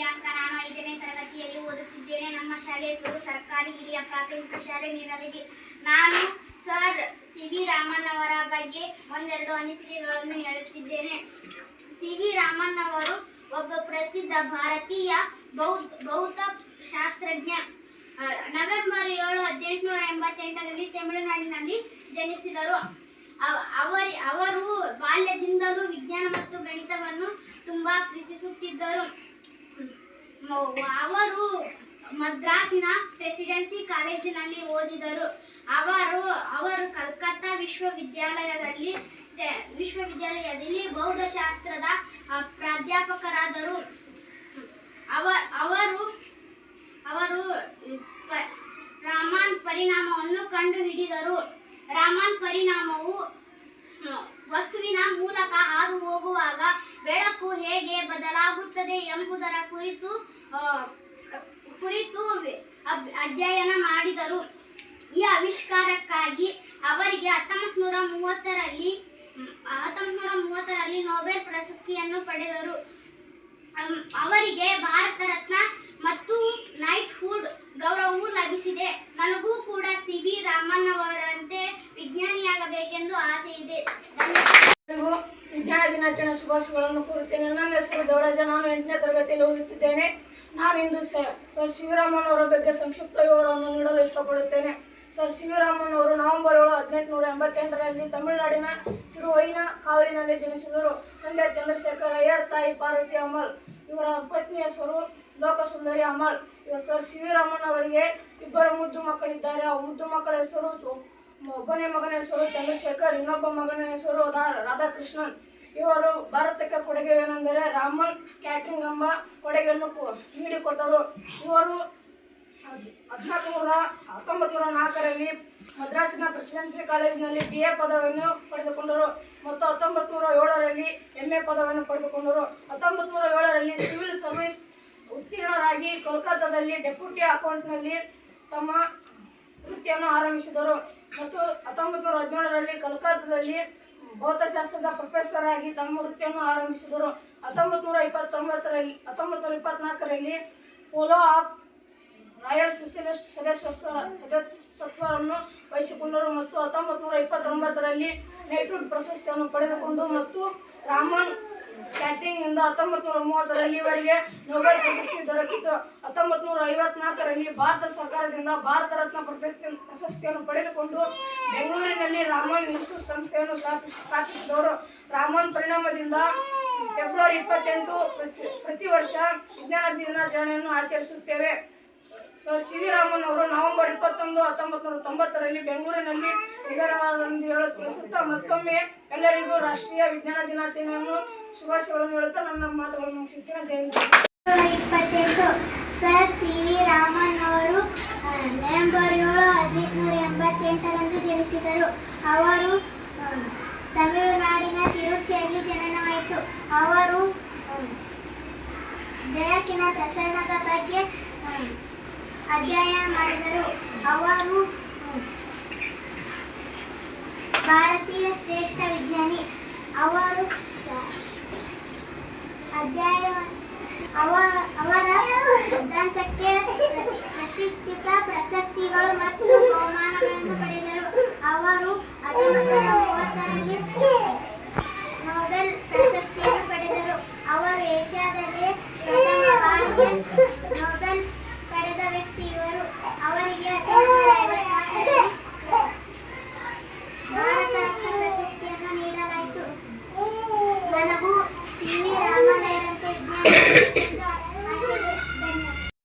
ದಿನಾಂಕ ನಾನು ಐದನೇ ತರಗತಿಯಲ್ಲಿ ಓದುತ್ತಿದ್ದೇನೆ. ನಮ್ಮ ಶಾಲೆ ಹೆಸರು ಸರ್ಕಾರಿ ಹಿರಿಯ ಪ್ರಾಥಮಿಕ ಶಾಲೆ ನೀರಲಿಗೆ ನಾನು ಸರ್ ಸಿ ವಿ ರಾಮನ್ ಅವರ ಬಗ್ಗೆ ಒಂದೆರಡು ಅನಿಸಿಕೆಗಳನ್ನು ಹೇಳುತ್ತಿದ್ದೇನೆ. ಸಿ ವಿ ರಾಮನ್ ಅವರು ಒಬ್ಬ ಪ್ರಸಿದ್ಧ ಭಾರತೀಯ ಭೌತ ಶಾಸ್ತ್ರಜ್ಞ. ನವೆಂಬರ್ ಏಳು ಹದಿನೆಂಟುನೂರ ಎಂಬತ್ತೆಂಟರಲ್ಲಿ ತಮಿಳುನಾಡಿನಲ್ಲಿ ಜನಿಸಿದರು. ಅವ- ಅವರಿ, ಅವರು ಬಾಲ್ಯದಿಂದಲೂ ವಿಜ್ಞಾನ ಮತ್ತು ಗಣಿತವನ್ನು ತುಂಬಾ ಪ್ರೀತಿಸುತ್ತಿದ್ದರು. ಅವರು ಮದ್ರಾಸಿನ ಪ್ರೆಸಿಡೆನ್ಸಿ ಕಾಲೇಜಿನಲ್ಲಿ ಓದಿದರು. ಅವರು ಅವರು ಕಲ್ಕತ್ತಾ ವಿಶ್ವವಿದ್ಯಾಲಯದಲ್ಲಿ ವಿಶ್ವವಿದ್ಯಾಲಯದಲ್ಲಿ ಬೌದ್ಧಶಾಸ್ತ್ರದ ಪ್ರಾಧ್ಯಾಪಕರಾದರು. ಅವ, ಅವರು ಅವರು ರಾಮನ್ ಪರಿಣಾಮವನ್ನು ಕಂಡುಹಿಡಿದರು. ರಾಮನ್ ಪರಿಣಾಮವು ವಸ್ತುವಿನ ಮೂಲಕ ಹಾದು ಹೋಗುವಾಗ ಬೆಳಕು ಹೇಗೆ ಬದಲಾಗುತ್ತದೆ ಎಂಬುದರ ಕುರಿತು ಕುರಿತು ಅಧ್ಯಯನ ಮಾಡಿದರು. ಈ ಆವಿಷ್ಕಾರಕ್ಕಾಗಿ ಅವರಿಗೆ ಹತ್ತೊಂಬತ್ತು ನೂರ ಮೂವತ್ತರಲ್ಲಿ ಹತ್ತೊಂಬತ್ತು ನೂರ ಮೂವತ್ತರಲ್ಲಿ ನೊಬೆಲ್ ಪ್ರಶಸ್ತಿಯನ್ನು ಪಡೆದರು. ಅವರಿಗೆ ಭಾರತ ರತ್ನ ಮತ್ತು ದಿನಾಚರಣೆ ಶುಭಾಶಯಗಳನ್ನು ಕೋರುತ್ತೇನೆ. ನನ್ನ ಹೆಸರು ದೇವರಾಜ ನಾನು ಎಂಟನೇ ತರಗತಿಯಲ್ಲಿ ಓದುತ್ತಿದ್ದೇನೆ. ನಾನು ಇಂದು ಸರ್ ಶಿವರಾಮನ್ ಬಗ್ಗೆ ಸಂಕ್ಷಿಪ್ತ ವಿವರವನ್ನು ನೀಡಲು ಇಷ್ಟಪಡುತ್ತೇನೆ. ಸರ್ ಸಿ ವಿ ರಾಮನ್ ಅವರು ನವೆಂಬರ್ ಏಳು ಹದಿನೆಂಟುನೂರ ಎಂಬತ್ತೆಂಟರಲ್ಲಿ ತಮಿಳುನಾಡಿನ ತಿರುವೈನ ಕಾವಲಿನಲ್ಲಿ ಜನಿಸಿದರು. ತಂದೆ ಚಂದ್ರಶೇಖರ್ ಅಯ್ಯರ್, ತಾಯಿ ಪಾರ್ವತಿ ಅಮಲ್, ಇವರ ಪತ್ನಿ ಹೆಸರು ಲೋಕಸುಂದರಿ ಅಮಲ್. ಇವ ಸರ್ ಸಿ ವಿ ರಾಮನ್ ಅವರಿಗೆ ಇಬ್ಬರು ಮುದ್ದು ಮಕ್ಕಳಿದ್ದಾರೆ. ಆ ಮುದ್ದು ಮಕ್ಕಳ ಹೆಸರು ಒಬ್ಬನೇ ಮಗನ ಹೆಸರು ಚಂದ್ರಶೇಖರ್, ಇನ್ನೊಬ್ಬ ಮಗನ ಹೆಸರು ರಾಧಾಕೃಷ್ಣನ್. ಇವರು ಭಾರತಕ್ಕೆ ಕೊಡುಗೆ ಏನೆಂದರೆ ರಾಮನ್ ಸ್ಕ್ಯಾಟ್ರಿಂಗ್ ಎಂಬ ಕೊಡುಗೆಯನ್ನು ನೀಡಿಕೊಟ್ಟರು ಇವರು ಹದಿನಾಲ್ಕು ನೂರ ಹತ್ತೊಂಬತ್ತು ನೂರ ನಾಲ್ಕರಲ್ಲಿ ಮದ್ರಾಸಿನ ಪ್ರೆಸಿಡೆನ್ಸಿ ಕಾಲೇಜಿನಲ್ಲಿ ಬಿ ಎ ಪದವಿಯನ್ನು ಪಡೆದುಕೊಂಡರು ಮತ್ತು ಹತ್ತೊಂಬತ್ತು ನೂರ ಏಳರಲ್ಲಿ ಎಂ ಎ ಪದವಿಯನ್ನು ಪಡೆದುಕೊಂಡರು. ಹತ್ತೊಂಬತ್ತು ನೂರ ಏಳರಲ್ಲಿ ಸಿವಿಲ್ ಸರ್ವಿಸ್ ಉತ್ತೀರ್ಣರಾಗಿ ಕೋಲ್ಕತ್ತಾದಲ್ಲಿ ಡೆಪ್ಯೂಟಿ ಅಕೌಂಟ್ನಲ್ಲಿ ತಮ್ಮ ವೃತ್ತಿಯನ್ನು ಆರಂಭಿಸಿದರು. ಮತ್ತು ಹತ್ತೊಂಬತ್ತು ನೂರ ಹದಿನೇಳರಲ್ಲಿ ಕಲ್ಕತ್ತಾದಲ್ಲಿ ಭೌತಶಾಸ್ತ್ರದ ಪ್ರೊಫೆಸರ್ ಆಗಿ ತಮ್ಮ ವೃತ್ತಿಯನ್ನು ಆರಂಭಿಸಿದರು. ಹತ್ತೊಂಬತ್ತು ನೂರ ಇಪ್ಪತ್ತೊಂಬತ್ತರಲ್ಲಿ ಹತ್ತೊಂಬತ್ತು ನೂರ ಇಪ್ಪತ್ನಾಲ್ಕರಲ್ಲಿ ಪೋಲೋ ಆಫ್ ರಾಯಲ್ ಸೋಷಿಯಲಿಸ್ಟ್ ಸದಸ್ಯ ಸದಸ್ಯತ್ವವನ್ನು ವಹಿಸಿಕೊಂಡರು ಮತ್ತು ಹತ್ತೊಂಬತ್ತು ನೂರ ಇಪ್ಪತ್ತೊಂಬತ್ತರಲ್ಲಿ ನೈಟ್ವುಡ್ ಪ್ರಶಸ್ತಿಯನ್ನು ಪಡೆದುಕೊಂಡು ಮತ್ತು ರಾಮನ್ ಇಂದ ಹತ್ತೊಂಬತ್ತು ನೂರ ಮೂವತ್ತರಲ್ಲಿ ಇವರಿಗೆ ನೊಬೆಲ್ ಪ್ರಶಸ್ತಿ ದೊರಕಿತು ಹತ್ತೊಂಬತ್ತು ನೂರ ಐವತ್ನಾಲ್ಕರಲ್ಲಿ ಭಾರತ ಸರ್ಕಾರದಿಂದ ಭಾರತ ರತ್ನ ಪ್ರಶಸ್ತಿ ಪ್ರಶಸ್ತಿಯನ್ನು ಪಡೆದುಕೊಂಡು ಬೆಂಗಳೂರಿನಲ್ಲಿ ರಾಮನ್ ಇನ್ಸ್ಟಿಟ್ಯೂಟ್ ಸಂಸ್ಥೆಯನ್ನು ಸ್ಥಾಪಿ ಸ್ಥಾಪಿಸಿದವರು. ರಾಮನ್ ಪರಿಣಾಮದಿಂದ ಫೆಬ್ರವರಿ ಇಪ್ಪತ್ತೆಂಟು ಪ್ರತಿ ವರ್ಷ ವಿಜ್ಞಾನ ದಿನಾಚರಣೆಯನ್ನು ಆಚರಿಸುತ್ತೇವೆ. ಸೊ ಸಿ ವಿ ರಾಮನ್ ಅವರು ನವೆಂಬರ್ ಇಪ್ಪತ್ತೊಂದು ಹತ್ತೊಂಬತ್ತು ನೂರ ತೊಂಬತ್ತರಲ್ಲಿ ಬೆಂಗಳೂರಿನಲ್ಲಿ ನಿಧನವಾದ ಹೇಳಲು ತಿಳಿಸುತ್ತಾ ಮತ್ತೊಮ್ಮೆ ಎಲ್ಲರಿಗೂ ರಾಷ್ಟ್ರೀಯ ವಿಜ್ಞಾನ ದಿನಾಚರಣೆಯನ್ನು ಶುಭಾಶಯಗಳನ್ನು ಹೇಳುತ್ತಾ ನನ್ನ ಮಾತುಗಳನ್ನು ಮುಗಿಸುತ್ತೇನೆ. ಜಯಂತಿ. ಇಪ್ಪತ್ತೆಂಟು. ಸರ್, ಸಿ ವಿ ರಾಮನ್ ಅವರು ನವೆಂಬರ್ ಏಳು ಹದಿನೆಂಟುನೂರ ಎಂಬತ್ತೆಂಟರಂದು ಜನಿಸಿದರು. ಅವರು ತಮಿಳುನಾಡಿನ ತಿರುಚಿಯಲ್ಲಿ ಜನನವಾಯಿತು. ಅವರು ಬೆಳಕಿನ ಪ್ರಸರಣದ ಬಗ್ಗೆ ಅಧ್ಯಯನ ಮಾಡಿದರು. ಅವರು ಭಾರತೀಯ ಶ್ರೇಷ್ಠ ವಿಜ್ಞಾನಿ. ಅವರು ಅಧ್ಯಾಯ ಅವ ಅವರ ಸಿದ್ಧಾಂತಕ್ಕೆ ಪ್ರತಿಷ್ಠಿತ ಪ್ರಶಸ್ತಿಗಳು ಮತ್ತು ಬಹುಮಾನಗಳನ್ನು ಪಡೆದರು. ಅವರು ಹತ್ತೊಂಬತ್ತು ನೊಬೆಲ್ ಪ್ರಶಸ್ತಿಯನ್ನು ಪಡೆದರು ಅವರು ಏಷ್ಯಾದಲ್ಲಿ ಪ್ರಥಮ ಬಾರಿಗೆ ನೊಬೆಲ್ ಪಡೆದ ವ್ಯಕ್ತಿ ಇವರು ಅವರಿಗೆ ಹತ್ತೊಂಬತ್ತು ನೂರ ಐವತ್ನಾಲ್ಕರಲ್ಲಿ ಭಾರತ ರತ್ನ ಪ್ರಶಸ್ತಿಯನ್ನು ನೀಡಲಾಯಿತು ನನಗೂ ಸಿ ವಿ ರಾಮಣ್ಣರಂತೆ ವಿಜ್ಞಾನ ಆಸೆಯಿದೆ. ಧನ್ಯವಾದ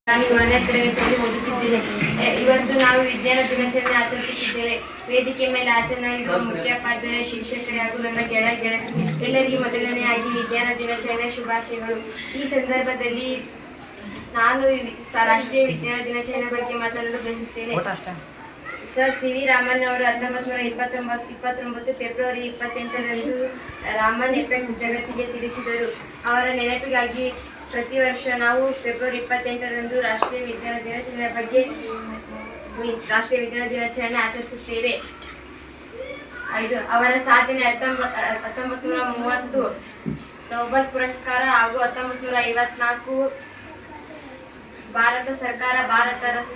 ನಾನು ಏಳನೇ ತರಗತಿಯಲ್ಲಿ ಓದುತ್ತಿದ್ದೇನೆ. ಇವತ್ತು ನಾವು ವಿಜ್ಞಾನ ದಿನಾಚರಣೆ ಆಚರಿಸುತ್ತಿದ್ದೇವೆ. ವೇದಿಕೆ ಮೇಲೆ ಆಸನಾಗಿರುವ ಮುಖ್ಯೋಪಾಧ್ಯಾಯ ಶಿಕ್ಷಕರೇ ಹಾಗೂ ನನ್ನ ಗೆಳ ಗೆಳ ಎಲ್ಲರಿಗೂ ಮೊದಲನೆಯಾಗಿ ವಿಜ್ಞಾನ ದಿನಾಚರಣೆ ಶುಭಾಶಯಗಳು. ಈ ಸಂದರ್ಭದಲ್ಲಿ ನಾನು ರಾಷ್ಟ್ರೀಯ ವಿಜ್ಞಾನ ದಿನಾಚರಣೆ ಬಗ್ಗೆ ಮಾತನಾಡಲು ಬಯಸುತ್ತೇನೆ. ಸರ್ ಸಿ ವಿ ರಾಮನ್ ಅವರು ಹತ್ತೊಂಬತ್ತು ನೂರ ಇಪ್ಪತ್ತೊಂಬತ್ತು ಇಪ್ಪತ್ತೊಂಬತ್ತು ಫೆಬ್ರವರಿ ಇಪ್ಪತ್ತೆಂಟರಂದು ರಾಮನ್ ಎಫೆಕ್ಟ್ ಜಗತ್ತಿಗೆ ತಿಳಿಸಿದರು. ಅವರ ನೆನಪಿಗಾಗಿ ಪ್ರತಿ ವರ್ಷ ನಾವು ಫೆಬ್ರವರಿ ಇಪ್ಪತ್ತೆಂಟರಂದು ರಾಷ್ಟ್ರೀಯ ವಿಜ್ಞಾನ ದಿನಾಚರಣೆ ಬಗ್ಗೆ ರಾಷ್ಟ್ರೀಯ ವಿಜ್ಞಾನ ದಿನಾಚರಣೆ ಆಚರಿಸುತ್ತೇವೆ. ಐದು, ಅವರ ಸಾಧನೆ ಹತ್ತೊಂಬತ್ತು ಹತ್ತೊಂಬತ್ತು ನೂರ ಮೂವತ್ತು ನೊಬೆಲ್ ಪುರಸ್ಕಾರ ಹಾಗೂ ಹತ್ತೊಂಬತ್ತು ನೂರ ಐವತ್ನಾಲ್ಕು ಭಾರತ ಸರ್ಕಾರ ಭಾರತ ರಸ್,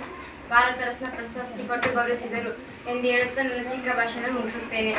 ಭಾರತ ರತ್ನ ಪ್ರಶಸ್ತಿ ಕೊಟ್ಟು ಗೌರವಿಸಿದರು ಎಂದು ಹೇಳುತ್ತಾ ನನ್ನ ಚಿಕ್ಕ ಭಾಷಣ ಮುಗಿಸುತ್ತೇನೆ.